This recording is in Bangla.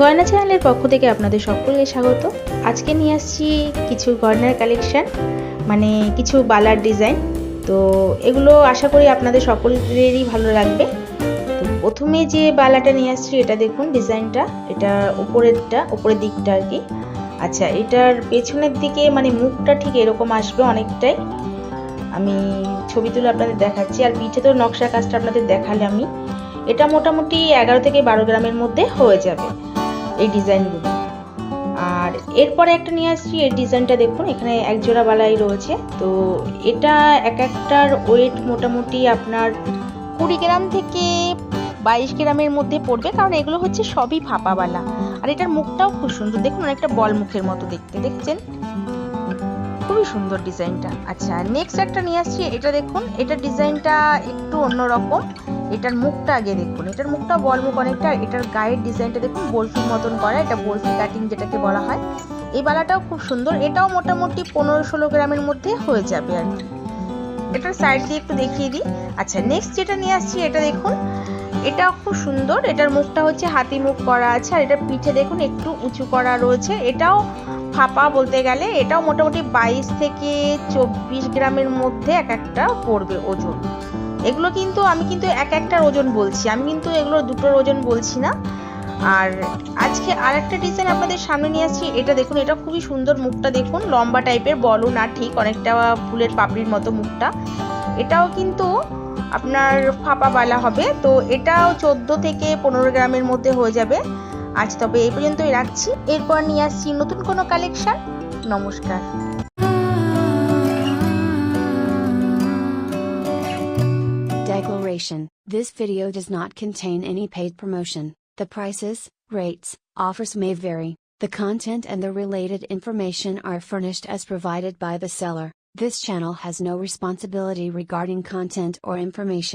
গয়না চ্যানেলের পক্ষ থেকে আপনাদের সকলকে স্বাগত। আজকে নিয়ে আসছি কিছু গয়নার কালেকশান মানে কিছু বালার ডিজাইন। তো এগুলো আশা করি আপনাদের সকলেরই ভালো লাগবে। তো প্রথমে যে বালাটা নিয়ে আসছি, এটা দেখুন ডিজাইনটা। এটা উপরেরটা, উপরের দিকটা আর কি। আচ্ছা এটার পেছনের দিকে মানে মুখটা ঠিক এরকম আসবে অনেকটাই। আমি ছবি তুলে আপনাদের দেখাচ্ছি। আর পিঠে তো নকশা কাজটা আপনাদের দেখালে আমি। এটা মোটামুটি এগারো থেকে বারো গ্রামের মধ্যে হয়ে যাবে। এই ডিজাইনগুলো আর এরপরে একটা নিয়ে আসছি, এই ডিজাইনটা দেখুন, এখানে এক জোড়া বালাই রয়েছে। তো এটা এক একটার ওয়েট মোটামুটি আপনার কুড়ি গ্রাম থেকে বাইশ গ্রামের মধ্যে পড়বে, কারণ এগুলো হচ্ছে সবই ফাঁপাবালা আর এটার মুখটাও খুব সুন্দর। দেখুন, অনেকটা বল মুখের মতো দেখতে, দেখছেন? খুবই সুন্দর ডিজাইনটা আচ্ছা নেক্সট একটা নিয়ে আসছি, এটা দেখুন এটার ডিজাইনটা একটু অন্যরকম। এটার মুখটা আগে দেখুন, এটার মুখটা বল মুখ অনেকটা, এটার গায়ের ডিজাইনটা দেখুন বরফির মতন করা, এটা বরফি কাটিং যেটাকে বলা হয়। এই বালাটাও খুব সুন্দর, এটাও মোটামুটি পনেরো ষোলো গ্রামের মধ্যে হয়ে যাবে আর কি। এটার সাইড দিয়ে একটু দেখিয়ে দিই। আচ্ছা নেক্সট যেটা নিয়ে আসছি, এটা দেখুন, এটাও খুব সুন্দর, এটার মুখটা হচ্ছে হাতি মুখ করা আছে, আর এটা পিঠে দেখুন একটু উঁচু করা রয়েছে, এটাও ফাঁপা বলতে গেলে, এটাও মোটামুটি বাইশ থেকে চব্বিশ গ্রামের মধ্যে এক একটা পড়বে ওজন। এগুলো কিন্তু আমি কিন্তু এক একটার ওজন বলছি। আমি কিন্তু এগুলো দুটোর ওজন বলছি না। আর আজকে আর একটা ডিজাইন আপনাদের সামনে নিয়ে আসছি। এটা দেখুন, এটা খুবই সুন্দর মুখটা দেখুন। লম্বা টাইপের বলো না ঠিক, অনেকটা ফুলের পাপড়ির মতো মুখটা। এটাও কিন্তু আপনার ফাঁপা বালা হবে। তো এটাও চোদ্দ থেকে পনেরো গ্রামের মধ্যে হয়ে যাবে। আজ তবে এই পর্যন্তই রাখছি। এরপর নিয়ে আসছি নতুন কোনো কালেকশান নমস্কার। Declaration This video does not contain any paid promotion. The prices, rates, offers may vary. The content and the related information are furnished as provided by the seller. This channel has no responsibility regarding content or information.